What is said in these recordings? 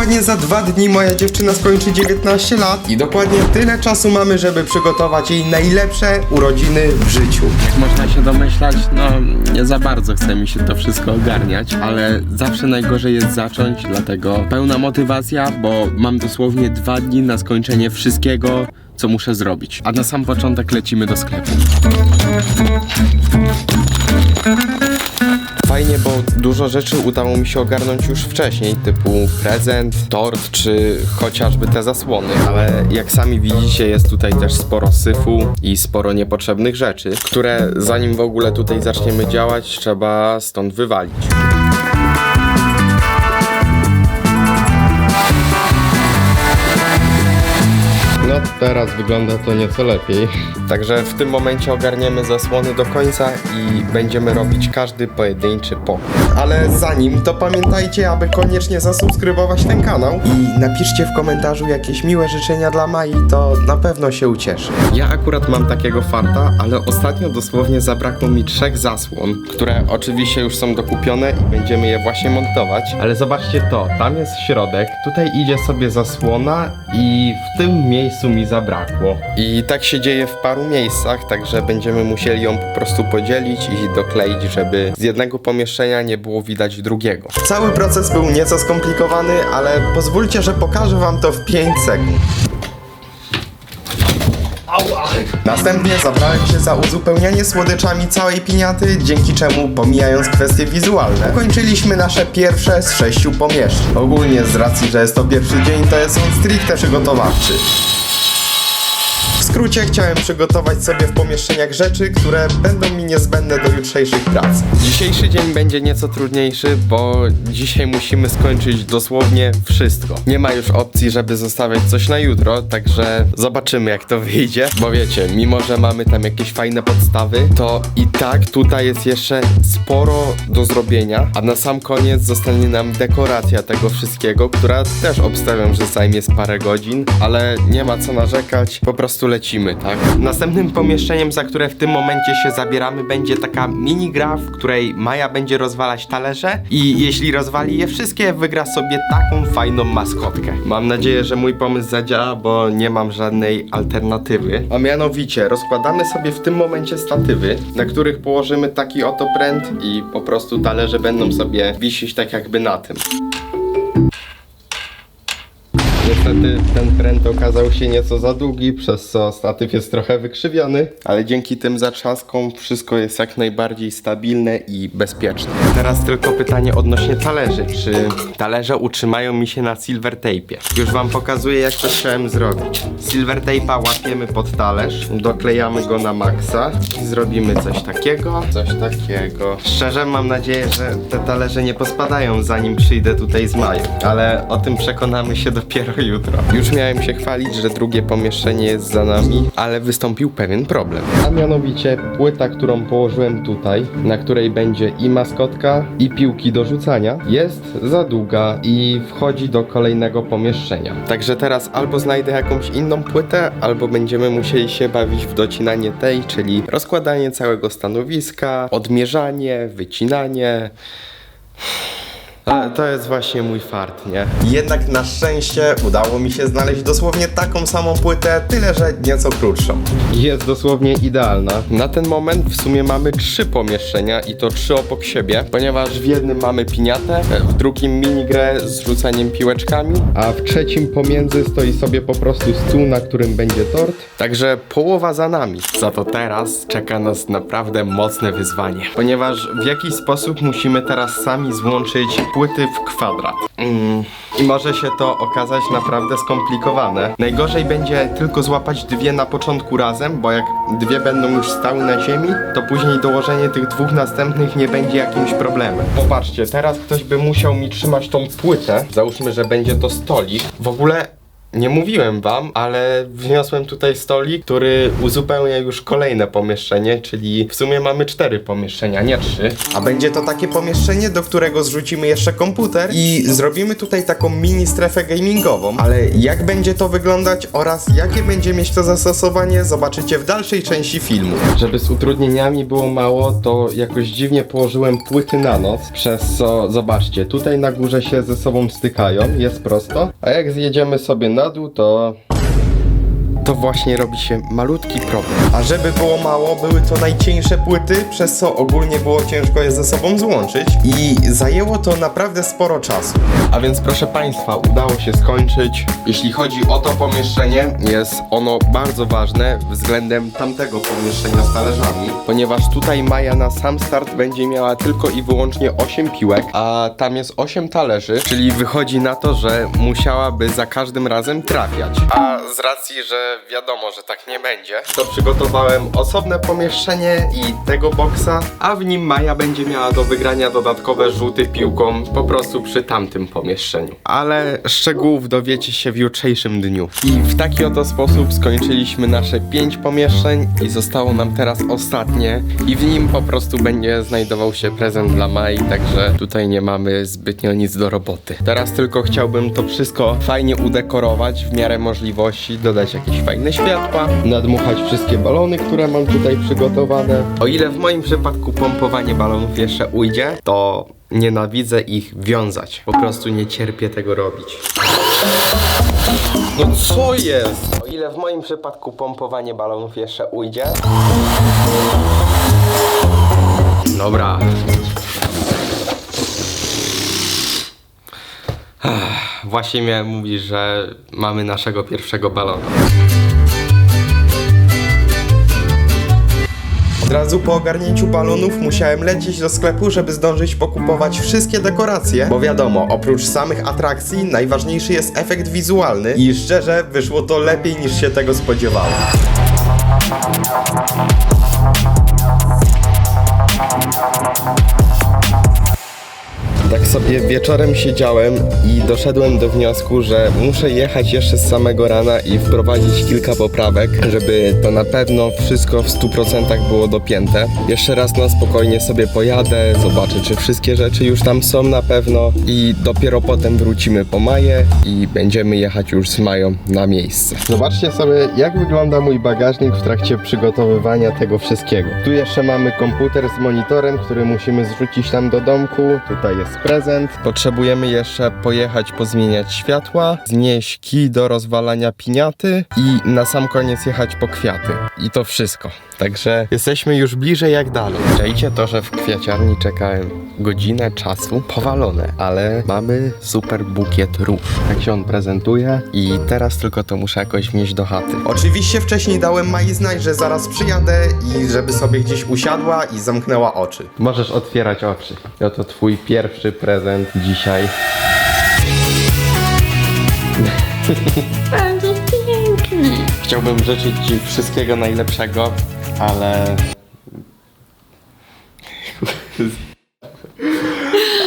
dokładnie za dwa dni moja dziewczyna skończy 19 lat i dokładnie tyle czasu mamy, żeby przygotować jej najlepsze urodziny w życiu. Można się domyślać, no nie za bardzo chce mi się to wszystko ogarniać, ale zawsze najgorzej jest zacząć, dlatego pełna motywacja, bo mam dosłownie dwa dni na skończenie wszystkiego, co muszę zrobić. A na sam początek lecimy do sklepu. Fajnie, bo dużo rzeczy udało mi się ogarnąć już wcześniej, typu prezent, tort czy chociażby te zasłony. Ale jak sami widzicie, jest tutaj też sporo syfu i sporo niepotrzebnych rzeczy, które zanim w ogóle tutaj zaczniemy działać, trzeba stąd wywalić. No teraz wygląda to nieco lepiej. Także w tym momencie ogarniemy zasłony do końca i będziemy robić każdy pojedynczy pokój. Ale zanim, to pamiętajcie, aby koniecznie zasubskrybować ten kanał i napiszcie w komentarzu jakieś miłe życzenia dla Mai, to na pewno się ucieszy. Ja akurat mam takiego farta, ale ostatnio dosłownie zabrakło mi trzech zasłon, które oczywiście już są dokupione i będziemy je właśnie montować. Ale zobaczcie to, tam jest środek, tutaj idzie sobie zasłona i w tym miejscu mi zabrakło. I tak się dzieje w paru miejscach, także będziemy musieli ją po prostu podzielić i dokleić, żeby z jednego pomieszczenia nie było widać drugiego. Cały proces był nieco skomplikowany, ale pozwólcie, że pokażę wam to w 5 sekund. Następnie zabrałem się za uzupełnianie słodyczami całej piniaty, dzięki czemu pomijając kwestie wizualne, kończyliśmy nasze pierwsze z sześciu pomieszczeń. Ogólnie z racji, że jest to pierwszy dzień, to jest on stricte przygotowawczy. Skrócie chciałem przygotować sobie w pomieszczeniach rzeczy, które będą mi niezbędne do jutrzejszych prac. Dzisiejszy dzień będzie nieco trudniejszy, bo dzisiaj musimy skończyć dosłownie wszystko. Nie ma już opcji, żeby zostawiać coś na jutro, także zobaczymy jak to wyjdzie. Bo wiecie, mimo że mamy tam jakieś fajne podstawy, to i tak tutaj jest jeszcze sporo do zrobienia, a na sam koniec zostanie nam dekoracja tego wszystkiego, która też obstawiam, że zajmie parę godzin, ale nie ma co narzekać, po prostu lecimy, tak? Następnym pomieszczeniem, za które w tym momencie się zabieramy, będzie taka mini gra, w której Maja będzie rozwalać talerze i jeśli rozwali je wszystkie, wygra sobie taką fajną maskotkę. Mam nadzieję, że mój pomysł zadziała, bo nie mam żadnej alternatywy. A mianowicie, rozkładamy sobie w tym momencie statywy, na których położymy taki oto pręt i po prostu talerze będą sobie wisieć tak jakby na tym. Niestety ten pręt okazał się nieco za długi, przez co statyw jest trochę wykrzywiony, ale dzięki tym zatrzaskom wszystko jest jak najbardziej stabilne i bezpieczne. Teraz tylko pytanie odnośnie talerzy. Czy talerze utrzymają mi się na silver tape'ie? Już wam pokazuję jak to chciałem zrobić. Silver tape'a łapiemy pod talerz, doklejamy go na maksa i zrobimy coś takiego, coś takiego. Szczerze mam nadzieję, że te talerze nie pospadają zanim przyjdę tutaj z Mają, ale o tym przekonamy się dopiero jutro. Już miałem się chwalić, że drugie pomieszczenie jest za nami, ale wystąpił pewien problem. A mianowicie płyta, którą położyłem tutaj, na której będzie i maskotka, i piłki do rzucania, jest za długa i wchodzi do kolejnego pomieszczenia. Także teraz albo znajdę jakąś inną płytę, albo będziemy musieli się bawić w docinanie tej, czyli rozkładanie całego stanowiska, odmierzanie, wycinanie. Ale to jest właśnie mój fart, nie? Jednak na szczęście udało mi się znaleźć dosłownie taką samą płytę, tyle że nieco krótszą. Jest dosłownie idealna. Na ten moment w sumie mamy trzy pomieszczenia i to trzy obok siebie, ponieważ w jednym mamy piniatę, w drugim minigrę z rzucaniem piłeczkami, a w trzecim pomiędzy stoi sobie po prostu stół, na którym będzie tort. Także połowa za nami. Za to teraz czeka nas naprawdę mocne wyzwanie, ponieważ w jakiś sposób musimy teraz sami złączyć płyty w kwadrat. Mm. I może się to okazać naprawdę skomplikowane. Najgorzej będzie tylko złapać dwie na początku razem, bo jak dwie będą już stały na ziemi, to później dołożenie tych dwóch następnych nie będzie jakimś problemem. Popatrzcie, teraz ktoś by musiał mi trzymać tą płytę. Załóżmy, że będzie to stolik. W ogóle nie mówiłem wam, ale wniosłem tutaj stolik, który uzupełnia już kolejne pomieszczenie, czyli w sumie mamy cztery pomieszczenia, nie trzy. A będzie to takie pomieszczenie, do którego zrzucimy jeszcze komputer i zrobimy tutaj taką mini strefę gamingową. Ale jak będzie to wyglądać oraz jakie będzie mieć to zastosowanie, zobaczycie w dalszej części filmu. Żeby z utrudnieniami było mało, to jakoś dziwnie położyłem płyty na noc, przez co zobaczcie, tutaj na górze się ze sobą stykają, jest prosto, a jak zjedziemy sobie na dół, to to właśnie robi się malutki problem. A żeby było mało, były to najcieńsze płyty, przez co ogólnie było ciężko je ze sobą złączyć i zajęło to naprawdę sporo czasu. A więc proszę Państwa, udało się skończyć. Jeśli chodzi o to pomieszczenie, jest ono bardzo ważne względem tamtego pomieszczenia z talerzami, ponieważ tutaj Maja na sam start będzie miała tylko i wyłącznie 8 piłek, a tam jest 8 talerzy, czyli wychodzi na to, że musiałaby za każdym razem trafiać. A z racji, że wiadomo, że tak nie będzie, to przygotowałem osobne pomieszczenie i tego boksa, a w nim Maja będzie miała do wygrania dodatkowe rzuty piłką po prostu przy tamtym pomieszczeniu. Ale szczegółów dowiecie się w jutrzejszym dniu. I w taki oto sposób skończyliśmy nasze 5 pomieszczeń i zostało nam teraz ostatnie i w nim po prostu będzie znajdował się prezent dla Mai, także tutaj nie mamy zbytnio nic do roboty. Teraz tylko chciałbym to wszystko fajnie udekorować w miarę możliwości, dodać jakieś fajne światła, nadmuchać wszystkie balony, które mam tutaj przygotowane. O ile w moim przypadku pompowanie balonów jeszcze ujdzie, to nienawidzę ich wiązać. Po prostu nie cierpię tego robić. No co jest? O ile w moim przypadku pompowanie balonów jeszcze ujdzie. Dobra. Właśnie miałem mówić, że mamy naszego pierwszego balona. Od razu po ogarnięciu balonów musiałem lecieć do sklepu, żeby zdążyć pokupować wszystkie dekoracje, bo wiadomo, oprócz samych atrakcji najważniejszy jest efekt wizualny i szczerze wyszło to lepiej niż się tego spodziewałem. Tak sobie wieczorem siedziałem i doszedłem do wniosku, że muszę jechać jeszcze z samego rana i wprowadzić kilka poprawek, żeby to na pewno wszystko w 100% było dopięte. Jeszcze raz na spokojnie sobie pojadę, zobaczę czy wszystkie rzeczy już tam są na pewno i dopiero potem wrócimy po Maję i będziemy jechać już z Mają na miejsce. Zobaczcie sobie jak wygląda mój bagażnik w trakcie przygotowywania tego wszystkiego. Tu jeszcze mamy komputer z monitorem, który musimy zrzucić tam do domku. Tutaj jest prezent. Potrzebujemy jeszcze pojechać pozmieniać światła, znieść kij do rozwalania piniaty i na sam koniec jechać po kwiaty. I to wszystko. Także jesteśmy już bliżej jak dalej. Czajcie to, że w kwiaciarni czekałem godzinę czasu, powalone, ale mamy super bukiet róż. Tak się on prezentuje i teraz tylko to muszę jakoś wnieść do chaty. Oczywiście wcześniej dałem Mai znać, że zaraz przyjadę i żeby sobie gdzieś usiadła i zamknęła oczy. Możesz otwierać oczy. Oto twój pierwszy prezent dzisiaj. Bardzo piękny. Chciałbym życzyć Ci wszystkiego najlepszego, ale.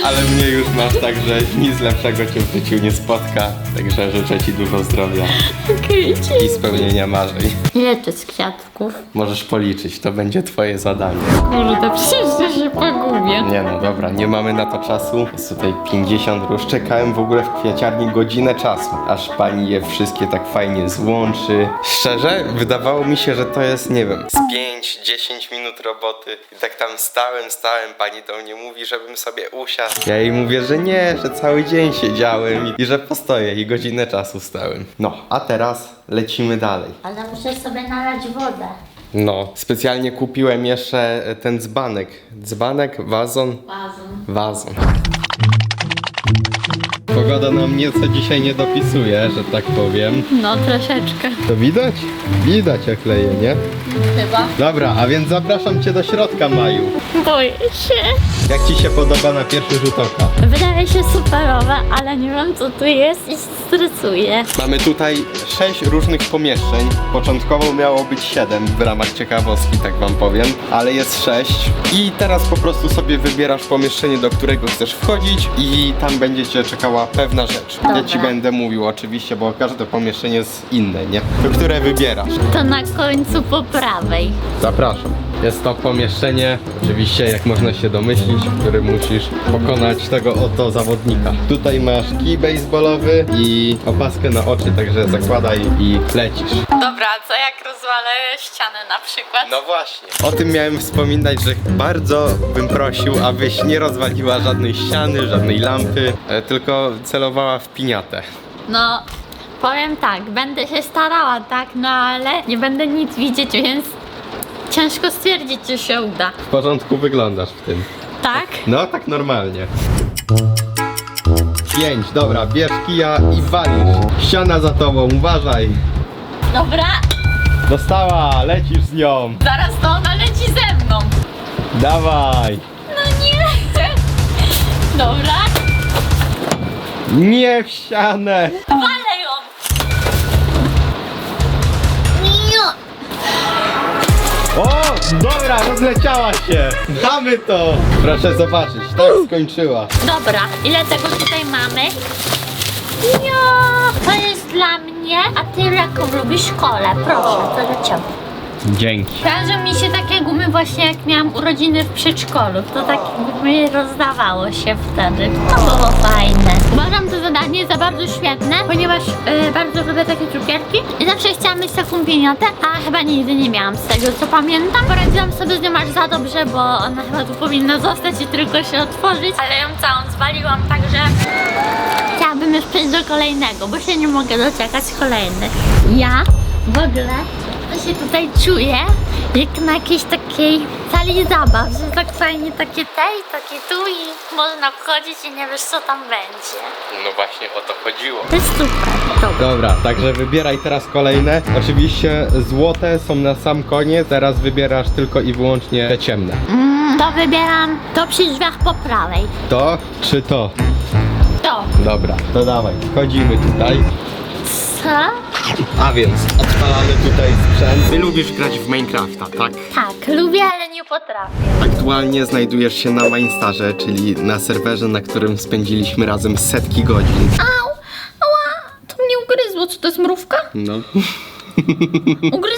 Ale mnie już masz tak, że nic lepszego Cię w życiu nie spotka. Także życzę Ci dużo zdrowia Okej, i dzięki. spełnienia marzeń. Ile to jest kwiatków? Możesz policzyć, to będzie Twoje zadanie. Kurde, przecież to się pogubię. Nie no, dobra, nie mamy na to czasu. Jest tutaj 50 róż. Czekałem w ogóle w kwiaciarni godzinę czasu, aż pani je wszystkie tak fajnie złączy. Szczerze, wydawało mi się, że to jest, nie wiem, z 5-10 minut roboty. I tak tam stałem, stałem, pani do mnie mówi, żebym sobie usiadł. Ja jej mówię, że nie, że cały dzień siedziałem i, i że postoję i godzinę czasu stałem. No, a teraz lecimy dalej. Ale muszę sobie nalać wodę. No, specjalnie kupiłem jeszcze ten dzbanek. Dzbanek, wazon. Wazon. Pogoda nam nieco dzisiaj nie dopisuje, że tak powiem. No, troszeczkę. To widać? Widać jak leje, nie? Chyba. Dobra, a więc zapraszam Cię do środka, Maju. Boję się. Jak Ci się podoba na pierwszy rzut oka? Wydaje się superowe, ale nie wiem co tu jest i stresuję. Mamy tutaj sześć różnych pomieszczeń. Początkowo miało być siedem w ramach ciekawostki, tak Wam powiem, ale jest sześć. I teraz po prostu sobie wybierasz pomieszczenie, do którego chcesz wchodzić i tam będzie Cię czekała była pewna rzecz. Ja Dobra. ci będę mówił oczywiście, bo każde pomieszczenie jest inne, nie? To które wybierasz? To na końcu po prawej. Zapraszam. Jest to pomieszczenie, oczywiście jak można się domyślić, w którym musisz pokonać tego oto zawodnika. Tutaj masz kij baseballowy i opaskę na oczy, także zakładaj i lecisz. Dobra, co jak rozwalę ścianę na przykład? No właśnie. O tym miałem wspominać, że bardzo bym prosił, abyś nie rozwaliła żadnej ściany, żadnej lampy, e, tylko celowała w piniatę. No, powiem tak, będę się starała, tak, no ale nie będę nic widzieć, więc ciężko stwierdzić, czy się uda. W porządku wyglądasz w tym. Tak? No, tak normalnie. Pięć, dobra, bierz kija i walisz. Ściana za tobą, uważaj. Dobra, Dostała, lecisz z nią. zaraz to ona leci ze mną. Dawaj. No nie. Dobra, Nie w ścianę. walę ją. Nie. O, dobra, rozleciała się. Damy to. Proszę zobaczyć, tak skończyła. Dobra, ile tego tutaj mamy? Jo, jest dla mnie, a ty jaką lubisz kolę? Proszę, to dla ciebie. Dzięki. Kojarzą mi się takie gumy właśnie jak miałam urodziny w przedszkolu. To tak gumy rozdawało się wtedy. To było fajne. Uważam to zadanie za bardzo świetne, ponieważ e, bardzo lubię takie cukierki i zawsze chciałam mieć taką piniatę, a chyba nigdy nie miałam z tego co pamiętam. Poradziłam sobie z nią aż za dobrze, bo ona chyba tu powinna zostać i tylko się otworzyć, ale ją całą zwaliłam, także chciałabym już przejść do kolejnego, bo się nie mogę doczekać kolejnych. Ja w ogóle to się tutaj czuję jak na jakiejś takiej sali zabaw, że tak fajnie takie te i takie tu i można wchodzić i nie wiesz co tam będzie. No właśnie o to chodziło. To jest super. Dobra. Dobra, także wybieraj teraz kolejne. Oczywiście złote są na sam koniec, teraz wybierasz tylko i wyłącznie te ciemne. Mm, to wybieram to przy drzwiach po prawej. To czy to? To. Dobra, to dawaj, wchodzimy tutaj. Co? A więc odpalamy tutaj sprzęt. Ty lubisz grać w Minecrafta, tak? Tak, lubię, ale nie potrafię. Aktualnie znajdujesz się na Mainstarze, czyli na serwerze, na którym spędziliśmy razem setki godzin. Au! Ała! To mnie ugryzło. Co to jest mrówka? No. Ugryzła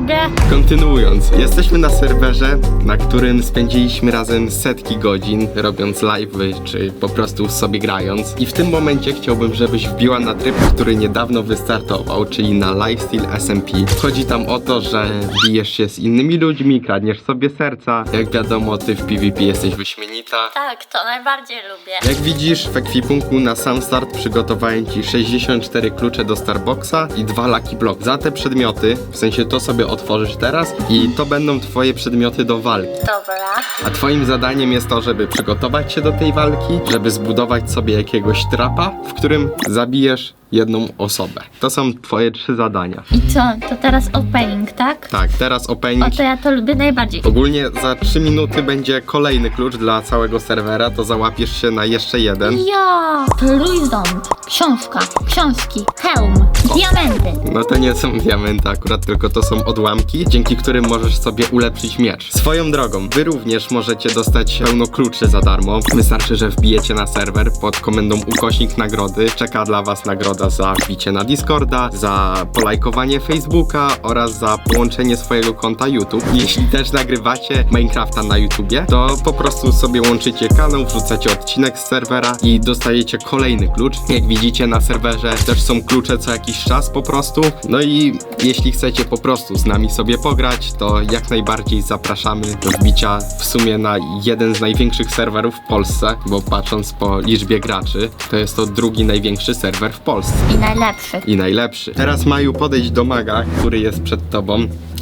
nogę. Kontynuując, jesteśmy na serwerze, na którym spędziliśmy razem setki godzin, robiąc live'y, czy po prostu sobie grając. I w tym momencie chciałbym, żebyś wbiła na tryb, który niedawno wystartował, czyli na Lifestyle SMP. Chodzi tam o to, że bijesz się z innymi ludźmi, kradniesz sobie serca. Jak wiadomo, ty w PvP jesteś wyśmienita. Tak, to najbardziej lubię. Jak widzisz, w ekwipunku na sam start przygotowałem Ci 64 klucze do Starboxa i dwa Lucky Block. Za te przedmioty, w sensie to sobie otworzysz teraz i to będą Twoje przedmioty do walki. Dobra. A Twoim zadaniem jest to, żeby przygotować się do tej walki, żeby zbudować sobie jakiegoś trapa, w którym zabijesz jedną osobę. To są Twoje trzy zadania. I co? To teraz opening, tak? Tak, teraz O, opening. to ja to lubię najbardziej. Ogólnie za 3 minuty będzie kolejny klucz dla całego serwera, to załapiesz się na jeszcze jeden. Ja! Trójząb, książka, książki, hełm, diamenty. No to nie są diamenty akurat, tylko to są odłamki, dzięki którym możesz sobie ulepszyć miecz. Swoją drogą, wy również możecie dostać pełno kluczy za darmo. Wystarczy, że wbijecie na serwer pod komendą ukośnik nagrody. Czeka dla was nagroda za wbicie na Discorda, za polajkowanie Facebooka oraz za połączenie swojego konta YouTube. Jeśli też nagrywacie Minecrafta na YouTubie, to po prostu sobie łączycie kanał, wrzucacie odcinek z serwera i dostajecie kolejny klucz. Jak widzicie na serwerze też są klucze co jakiś czas po prostu. No i jeśli chcecie po prostu z nami sobie pograć, to jak najbardziej zapraszamy do wbicia w sumie na jeden z największych serwerów w Polsce, bo patrząc po liczbie graczy, to jest to drugi największy serwer w Polsce I najlepszy. i najlepszy. Teraz Maju podejdź do maga, który jest przed tobą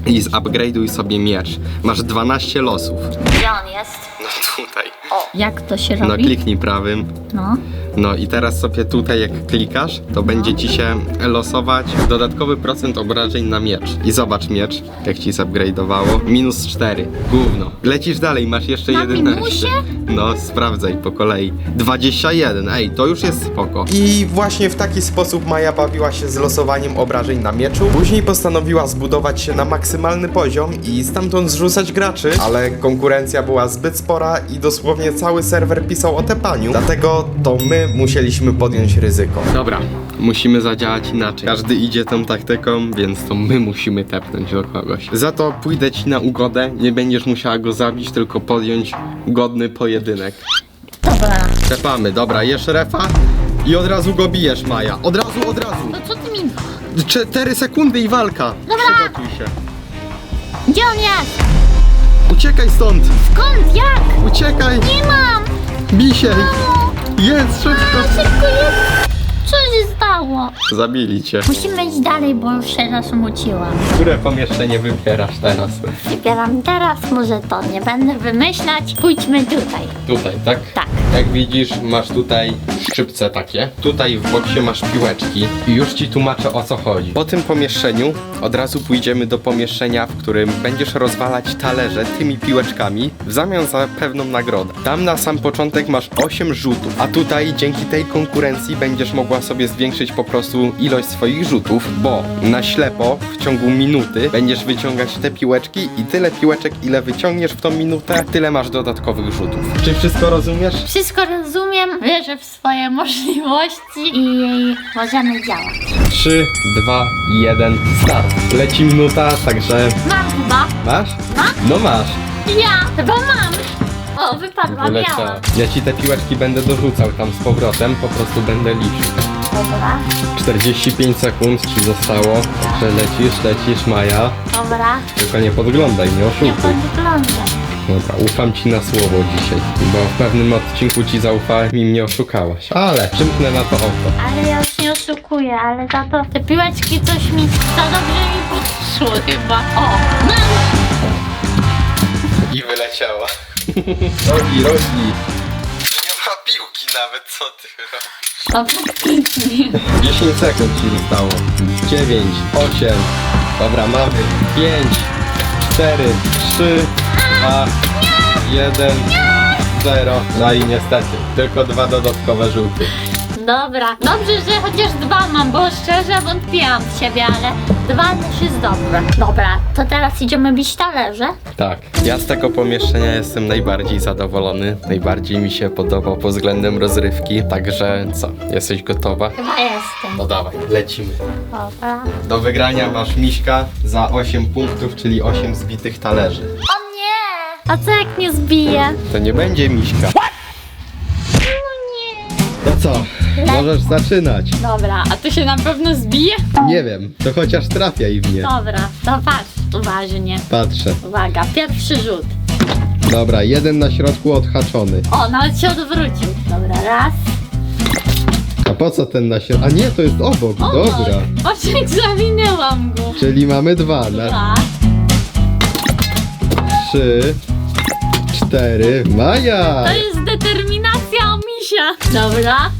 i zupgrade'uj sobie miecz. Masz 12 losów. Gdzie on jest? No tutaj. Jak to się No robi? kliknij prawym. No. No i teraz sobie tutaj jak klikasz, to będzie ci się losować dodatkowy procent obrażeń na miecz. I zobacz miecz, jak ci zupgrade'owało. Minus 4. Gówno. Lecisz dalej, masz jeszcze Na 11. minusie? No, sprawdzaj po kolei. 21, ej, to już jest spoko. I właśnie w taki sposób Maja bawiła się z losowaniem obrażeń na mieczu. Później postanowiła zbudować się na maksymalny poziom i stamtąd zrzucać graczy, ale konkurencja była zbyt spora i dosłownie dosłownie cały serwer pisał o tepaniu, dlatego to my musieliśmy podjąć ryzyko. Dobra, musimy zadziałać inaczej. Każdy idzie tą taktyką, więc to my musimy tepnąć do kogoś. Za to pójdę ci na ugodę, nie będziesz musiała go zabić, tylko podjąć godny pojedynek. Dobra. Tepamy, dobra, jesz refa i od razu go bijesz, Maja. Od razu, od razu. To co ty mi... 4 sekundy i walka. Dobra. Przygotuj się. Gdzie on jest? Uciekaj stąd! Skąd? Jak? Uciekaj! Nie mam! Bij się! Mamo! Jest, szybko! A, szybko jest! Co się stało? Zabili cię. Musimy iść dalej, bo już się zasmuciłam. Które pomieszczenie wybierasz teraz? Wybieram teraz, może to nie będę wymyślać. Pójdźmy tutaj. Tutaj, tak? Tak. Jak widzisz, masz tutaj szczypce takie. Tutaj w boksie masz piłeczki i już ci tłumaczę o co chodzi. Po tym pomieszczeniu od razu pójdziemy do pomieszczenia, w którym będziesz rozwalać talerze tymi piłeczkami w zamian za pewną nagrodę. Tam na sam początek masz 8 rzutów, a tutaj dzięki tej konkurencji będziesz mogła sobie zwiększyć po prostu ilość swoich rzutów, bo na ślepo w ciągu minuty będziesz wyciągać te piłeczki i tyle piłeczek, ile wyciągniesz w tą minutę, tyle masz dodatkowych rzutów. Czy wszystko rozumiesz? Wszystko rozumiem, wierzę w swoje możliwości i możemy działać. 3, 2, 1, start. Leci minuta, także Mam chyba. masz? Mam? No masz. Ja chyba mam. O, wypadła biała. Wyleciała. Ja ci te piłeczki będę dorzucał tam z powrotem, po prostu będę liczył. Dobra, 45 sekund ci zostało, także lecisz, lecisz Maja. dobra. Tylko nie podglądaj, nie Nie oszukuj. podglądam. Dobra, ufam ci na słowo dzisiaj, bo w pewnym odcinku ci zaufałem i mnie oszukałaś. Ale przymknę na to oko. Ale ja już nie oszukuję, ale za to te piłeczki coś mi za dobrze mi poszło chyba. O, mam! I wyleciała. rogi, rogi. Nie ma piłki nawet, co ty robisz? O, faktycznie. 10 sekund ci zostało. 9, 8. Dobra, mamy. 5, 4, 3, 2, 1, 0. No i niestety, tylko dwa dodatkowe żółty. Dobra, dobrze, że chociaż dwa mam, bo szczerze wątpiłam w siebie, ale dwa też jest dobre. Dobra, to teraz idziemy bić talerze. Tak, ja z tego pomieszczenia jestem najbardziej zadowolony. Najbardziej mi się podobał pod względem rozrywki. Także co, jesteś gotowa? Chyba jestem. No dawaj, lecimy. Dobra. Do wygrania masz miśka za 8 punktów, czyli 8 zbitych talerzy. A co jak nie zbiję? To nie będzie miśka. No nie. To co? Możesz zaczynać. Dobra, a to się na pewno zbije? Nie wiem, to chociaż trafiaj w nie. Dobra, to patrz uważnie. Patrzę. Uwaga, pierwszy rzut. Dobra, jeden na środku odhaczony. O, nawet się odwrócił. Dobra, raz. A po co ten na środku? A nie, to jest obok. O, Dobra. Jak zawinęłam go. Czyli mamy dwa. Na Dwa. trzy, cztery. Maja! To jest determinacja misia. Dobra.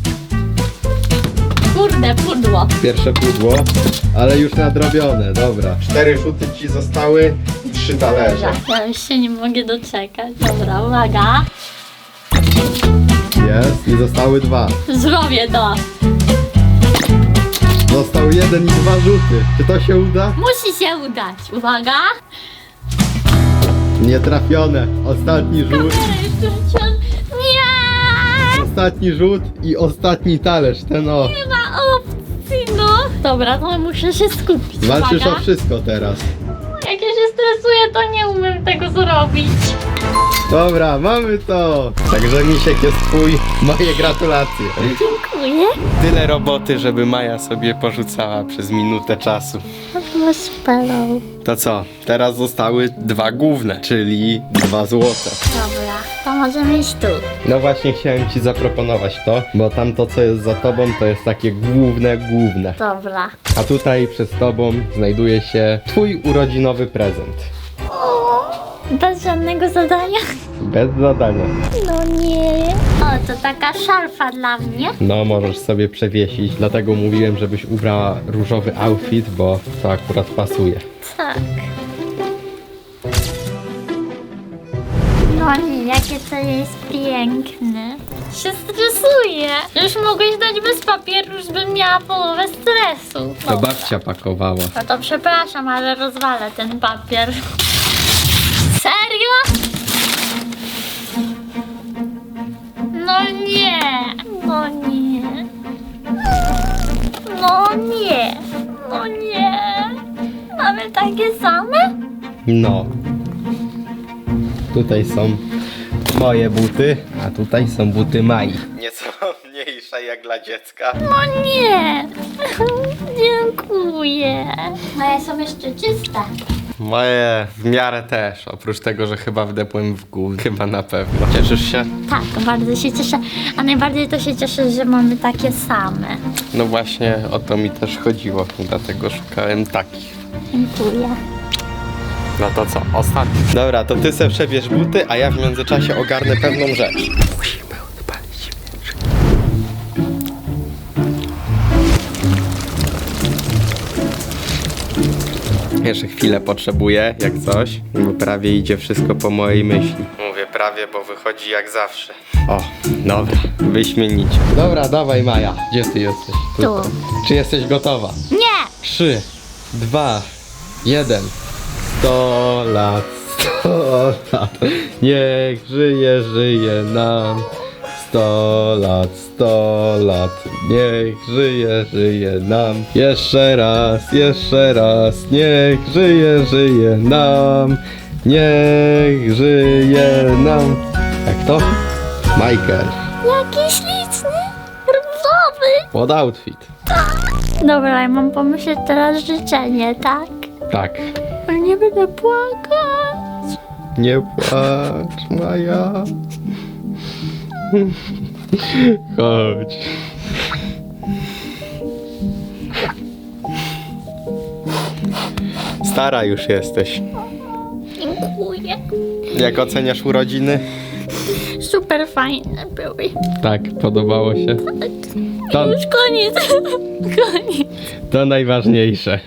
Kurde, pudło. Pierwsze pudło, ale już nadrobione, dobra. Cztery rzuty ci zostały i trzy talerze. Ja już się nie mogę doczekać. Dobra, uwaga. Jest i zostały dwa. Zrobię to. Został jeden i dwa rzuty. Czy to się uda? Musi się udać. Uwaga. Nietrafione. Ostatni rzut. Jeszcze. Nie! Ostatni rzut i ostatni talerz. Ten o. Nie ma opcji, no. Dobra, to muszę się skupić. Walczysz Uwaga. o wszystko teraz. Stresuję, to nie umiem tego zrobić. Dobra, mamy to. Także Misiek jest twój. Moje gratulacje. Dziękuję. Tyle roboty, żeby Maja sobie porzucała przez minutę czasu. To spalał. To co? Teraz zostały dwa główne, czyli dwa złote. Dobra, możemy iść tu. No właśnie chciałem ci zaproponować to, bo tamto co jest za tobą to jest takie główne, główne. Dobra. A tutaj przed tobą znajduje się twój urodzinowy prezent. Bez żadnego zadania? Bez zadania. No nie. O, to taka szarfa dla mnie. No możesz sobie przewiesić, dlatego mówiłem, żebyś ubrała różowy outfit, bo to akurat pasuje. Tak. Jakie to jest piękne. Się stresuję. Już mogłeś dać bez papieru, już bym miała połowę stresu. To babcia pakowała. No to przepraszam, ale rozwalę ten papier. Serio? No nie. No nie. No nie. No nie. Mamy takie same? No. Tutaj są moje buty, a tutaj są buty Mai. Nieco mniejsze jak dla dziecka. O nie. Dziękuję. Moje są jeszcze czyste. Moje w miarę też, oprócz tego, że chyba wdepłem w górę. Chyba na pewno. Cieszysz się? Tak, bardzo się cieszę. A najbardziej to się cieszę, że mamy takie same. No właśnie o to mi też chodziło, dlatego szukałem takich. Dziękuję. No to co, ostatni. Dobra, to ty se przebierz buty, a ja w międzyczasie ogarnę pewną rzecz. Musimy odpalić świeczkę. Jeszcze chwilę potrzebuję, jak coś, bo prawie idzie wszystko po mojej myśli. Mówię prawie, bo wychodzi jak zawsze. O, dobra, wyśmienicie. Dobra, dawaj Maja. Gdzie ty jesteś? Tu. Czy jesteś gotowa? Nie! Trzy, dwa, jeden. Sto lat, sto lat. Niech żyje, żyje nam. Sto lat, sto lat. Niech żyje, żyje nam. Jeszcze raz, jeszcze raz. Niech żyje, żyje nam. Niech żyje nam. Jak to? Michael. Jaki śliczny! Różowy! Pod outfit. Dobra, ja mam pomyśleć teraz życzenie, tak? Tak. Ale nie będę płakać. Nie płacz, Maja. Chodź. Stara już jesteś. Dziękuję. Jak oceniasz urodziny? Super fajne były. Tak, podobało się. To, Już koniec. koniec. to najważniejsze.